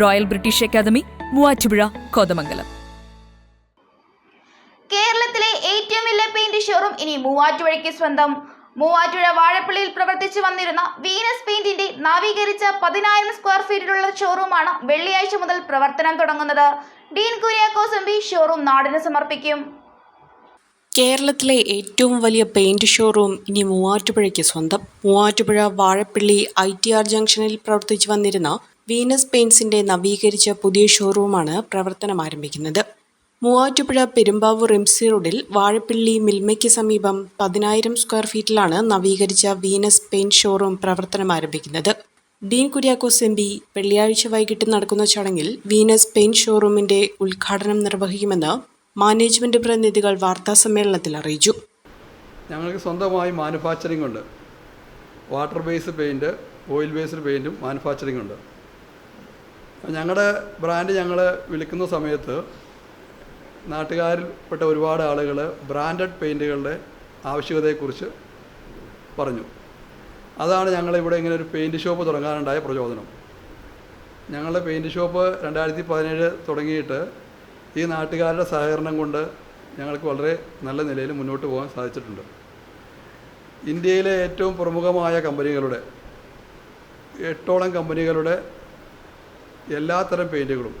Royal British academy Muvattupuzha Kothamangalam. കേരളത്തിലെ ഏറ്റവും വലിയ പെയിന്റ് ഷോറൂം ഇനി മൂവാറ്റുപുഴയ്ക്ക് സ്വന്തം. മൂവാറ്റുപുഴ വാഴപ്പള്ളിയിൽ പ്രവർത്തിച്ചു വന്നിരുന്ന വീനസ് പെയിന്റിന്റെ നവീകരിച്ച പതിനായിരം സ്ക്വയർ ഫീറ്റിലുള്ള ഷോറൂമാണ് വെള്ളിയാഴ്ച മുതൽ പ്രവർത്തനം തുടങ്ങുന്നത്. Dean Kuriakose M P showroom നാടിന് സമർപ്പിക്കും. കേരളത്തിലെ ഏറ്റവും വലിയ പെയിന്റ് ഷോറൂം ഇനി മൂവാറ്റുപുഴയ്ക്ക് സ്വന്തം. Muvattupuzha Vazhappally I T R ജംഗ്ഷനിൽ പ്രവർത്തിച്ചു വന്നിരുന്ന വീനസ് പെയിൻസിന്റെ നവീകരിച്ച പുതിയ ഷോറൂമാണ് പ്രവർത്തനം ആരംഭിക്കുന്നത്. മൂവാറ്റുപുഴ പെരുമ്പാവൂർ എം സി റോഡിൽ വാഴപ്പിള്ളി മിൽമയ്ക്ക് സമീപം പതിനായിരം സ്ക്വയർ ഫീറ്റിലാണ് നവീകരിച്ച വീനസ് പെയിന്റ് ഷോറൂം പ്രവർത്തനം ആരംഭിക്കുന്നത്. ഡീൻ കുര്യാക്കോസ് എം പി വെള്ളിയാഴ്ച വൈകിട്ട് നടക്കുന്ന ചടങ്ങിൽ വീനസ് പെയിന്റ് ഷോറൂമിന്റെ ഉദ്ഘാടനം നിർവഹിക്കുമെന്ന് മാനേജ്മെന്റ് പ്രതിനിധികൾ വാർത്താസമ്മേളനത്തിൽ അറിയിച്ചു. ഞങ്ങൾക്ക് സ്വന്തമായി മാനുഫാക്ചറിംഗ് ഉണ്ട്. Water based paint oil based പെയിന്റും manufacturing ഉണ്ട്. ഞങ്ങളുടെ ബ്രാൻഡ് ഞങ്ങൾ വിളിക്കുന്ന സമയത്ത് നാട്ടുകാരിൽപ്പെട്ട ഒരുപാട് ആളുകൾ ബ്രാൻഡഡ് പെയിന്റുകളുടെ ആവശ്യകതയെക്കുറിച്ച് പറഞ്ഞു. അതാണ് ഞങ്ങളിവിടെ ഇങ്ങനെ ഒരു പെയിന്റ് ഷോപ്പ് തുടങ്ങാനുണ്ടായ പ്രചോദനം. ഞങ്ങളുടെ പെയിന്റ് ഷോപ്പ് രണ്ടായിരത്തി പതിനേഴ് തുടങ്ങിയിട്ട് ഈ നാട്ടുകാരുടെ സഹകരണം കൊണ്ട് ഞങ്ങൾക്ക് വളരെ നല്ല നിലയിൽ മുന്നോട്ട് പോകാൻ സാധിച്ചിട്ടുണ്ട്. ഇന്ത്യയിലെ ഏറ്റവും പ്രമുഖമായ കമ്പനികളുടെ എട്ടോളം കമ്പനികളുടെ എല്ലാത്തരം പെയിന്റുകളും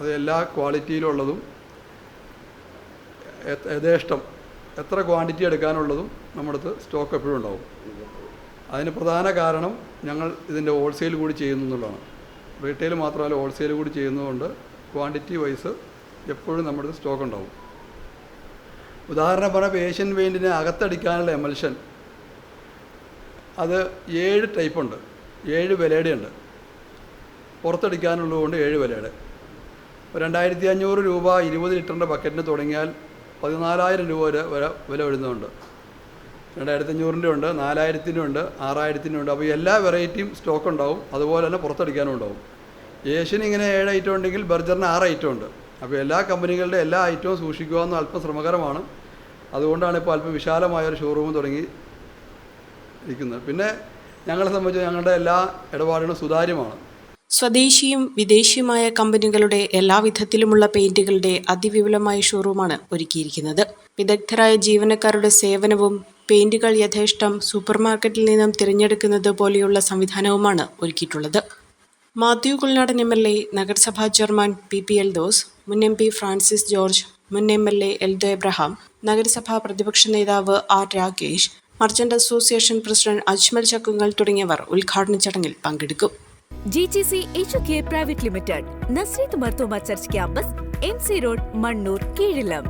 അത് എല്ലാ ക്വാളിറ്റിയിലുള്ളതും യഥേഷ്ടം എത്ര ക്വാണ്ടിറ്റി എടുക്കാനുള്ളതും നമ്മുടെ അടുത്ത് സ്റ്റോക്ക് എപ്പോഴും ഉണ്ടാവും. അതിന് പ്രധാന കാരണം ഞങ്ങൾ ഇതിന്റെ ഹോൾസെയിൽ കൂടി ചെയ്യുന്നു എന്നുള്ളതാണ്. റീറ്റെയിൽ മാത്രമല്ല ഹോൾസെയിൽ കൂടി ചെയ്യുന്നതുകൊണ്ട് ക്വാണ്ടിറ്റി വൈസ് എപ്പോഴും നമ്മുടെ അടുത്ത് സ്റ്റോക്ക് ഉണ്ടാവും. ഉദാഹരണം പറഞ്ഞാൽ ഏഷ്യൻ പെയിന്റിനെ അകത്തടിക്കാനുള്ള എമൽഷൻ. അത് ഏഴ് ടൈപ്പുണ്ട്. ഏഴ് വിലയുടെ ഉണ്ട് പുറത്തടിക്കാനുള്ളതുകൊണ്ട് ഏഴ് വിലയുടെ രണ്ടായിരത്തി അഞ്ഞൂറ് രൂപ ഇരുപത് ലിറ്ററിന്റെ ബക്കറ്റിന് തുടങ്ങിയാൽ പതിനാലായിരം രൂപ വരെ വില വില വരുന്നുണ്ട്. രണ്ടായിരത്തി അഞ്ഞൂറിന്റെ ഉണ്ട് നാലായിരത്തിന്റെ ഉണ്ട് ആറായിരത്തിന്റെ ഉണ്ട്. അപ്പോൾ എല്ലാ വെറൈറ്റിയും സ്റ്റോക്ക് ഉണ്ടാവും. അതുപോലെ തന്നെ പുറത്തടിക്കാനും ഉണ്ടാവും. ഏഷ്യന് ഇങ്ങനെ ഏഴ് ഐറ്റം ഉണ്ടെങ്കിൽ ബർജറിന് ആറ് ഐറ്റം ഉണ്ട്. അപ്പോൾ എല്ലാ കമ്പനികളുടെ എല്ലാ ഐറ്റവും സൂക്ഷിക്കുക എന്ന് അല്പം ശ്രമകരമാണ്. അതുകൊണ്ടാണ് ഇപ്പോൾ അല്പം വിശാലമായ ഒരു ഷോറൂം തുടങ്ങി ഇരിക്കുന്നത്. പിന്നെ ഞങ്ങളെ സംബന്ധിച്ച് ഞങ്ങളുടെ എല്ലാ ഇടപാടുകളും സുതാര്യമാണ്. സ്വദേശിയും വിദേശിയുമായ കമ്പനികളുടെ എല്ലാവിധത്തിലുമുള്ള പെയിന്റുകളുടെ അതിവിപുലമായ ഷോറൂമാണ് ഒരുക്കിയിരിക്കുന്നത്. വിദഗ്ധരായ ജീവനക്കാരുടെ സേവനവും പെയിന്റുകൾ യഥേഷ്ടം സൂപ്പർമാർക്കറ്റിൽ നിന്നും തിരഞ്ഞെടുക്കുന്നത് പോലെയുള്ള സംവിധാനവുമാണ് ഒരുക്കിയിട്ടുള്ളത്. Mathew Kuzhalnadan M L A നഗരസഭാ chairman P P Eldhose മുൻ എം പി ഫ്രാൻസിസ് ജോർജ് മുൻ M L A Eldho Abraham നഗരസഭാ പ്രതിപക്ഷ നേതാവ് R Rakesh merchant association president Ajmal Chakkungal തുടങ്ങിയവർ ഉദ്ഘാടന ചടങ്ങിൽ പങ്കെടുക്കും. GGC H K private limited Nazareth Marthoma church campus M C road Mannoor Keezhillam